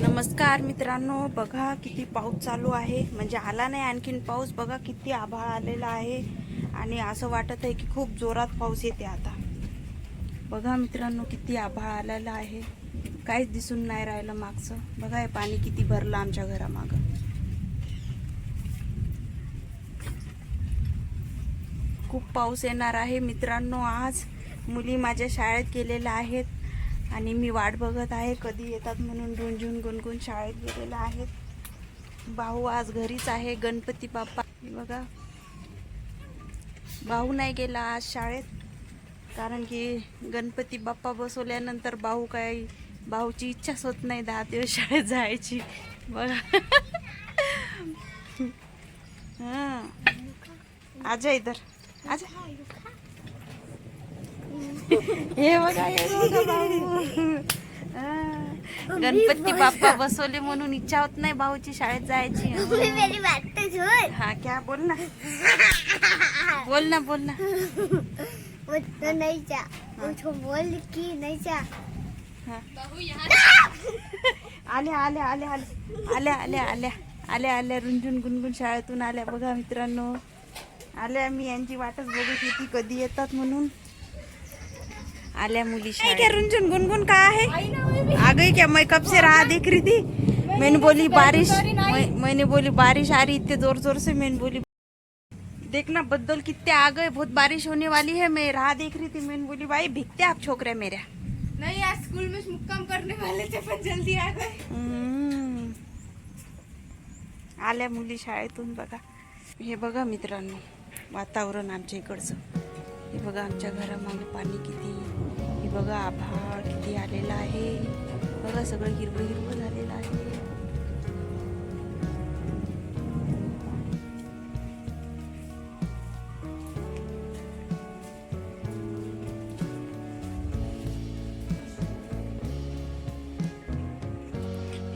नमस्कार मित्रांनो बघा किती पाऊस चालू आहे. म्हणजे आला नाही आणखीन पाऊस बघा किती आभाळ आलेला आहे. आणि असं वाटत आहे की खूप जोरात पाऊस येते आता. बघा मित्रांनो किती आभाळ आलेला आहे. काहीच दिसून नाही राहिलं मागचं. बघा हे पाणी किती भरलं आमच्या घरामागं. खूप पाऊस येणार आहे मित्रांनो आज. मुली माझ्या शाळेत गेलेल्या आहेत. आणि मी वाट बघत आहे. कधी येतात म्हणून रुंजून गुणगुण शाळेत गेलेला आहेत भाऊ आज घरीच आहे. गणपती बाप्पा. बघा. भाऊ नाही गेला आज शाळेत. कारण की गणपती बाप्पा बसवल्यानंतर भाऊ काही भाऊची इच्छाच होत नाही दहा दिवस शाळेत जायची. बघा. हां. आजा इधर. आजा. हे बघा. गणपती बाप्पा बसवले म्हणून इच्छा होत नाही भाऊची शाळेत जायची. मेरी बात तो सुन हा क्या बोल ना. बोल ना बोल ना. वो तो नहीं जा. वो तो बोल की नहीं जा. हा. आल्या आल्या आल्या आल्या आल्या आल्या आल्या आल्या आल्या रुंजून गुणगुण शाळेतून आल्या बघा मित्रांनो. आल्या मी यांची वाटच बघत होती कधी येतात म्हणून. आल्या मुली शाळेत. रुंजून गुनगुन का है आ गई क्या मैं कब से राह देख रही थी मैंने बोली बारिश मैं, मैंने बोली बारिश आ रही इतने जोर जोर से मैंने बोली देखना बद्दल कितने आ गए बहुत बारिश होने वाली है मैं राह देख रही थी मैंने बोली भाई भिगते आप छोकरे मेरे. नहीं आज स्कूल में मुक्काम करने वाले थे पण जल्दी आ गए. आल्या मुली शाळेतून बघा. हे बघा मित्रांनो वातावरण आमच्या इकडचं. हे बघा आमच्या घरामागे पाणी किती हे बघा आभाळ किती आलेलं आहे. बघा सगळं हिरवं हिरवं झालेलं आहे.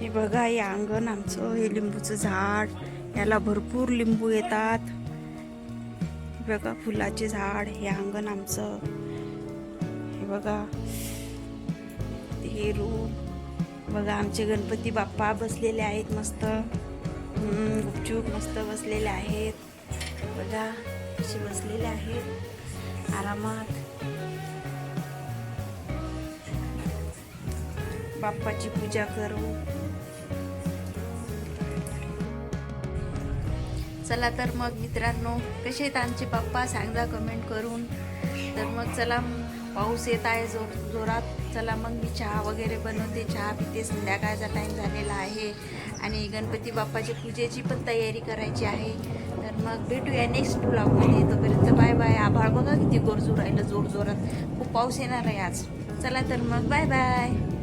हे बघा हे अंगण आमचं हे लिंबूचं झाड. याला भरपूर लिंबू येतात. बघा फुलाचे झाड हे अंगण आमचं. हे बघा हे रूम. बघा आमचे गणपती बाप्पा बसलेले आहेत मस्त. गुपचूप मस्त बसलेले आहेत. बघा असे बसलेले आहेत. आरामात. बाप्पाची पूजा करू. चला तर मग मित्रांनो कसे आहेत आमचे पप्पा? सांगा कमेंट करून. तर मग चला पाऊस येत आहे जोर जोरात. चला मग मी चहा वगैरे बनवते. चहा पिते. संध्याकाळचा टाईम झालेला आहे. आणि गणपती बाप्पाची पूजेची पण तयारी करायची आहे. तर मग भेटूया नेक्स्ट ब्लॉगमध्ये तोपर्यंत बाय बाय आभाळ बघा किती गोरजोर राहिलं जोर जोरात. खूप पाऊस येणार आहे आज. चला तर मग बाय बाय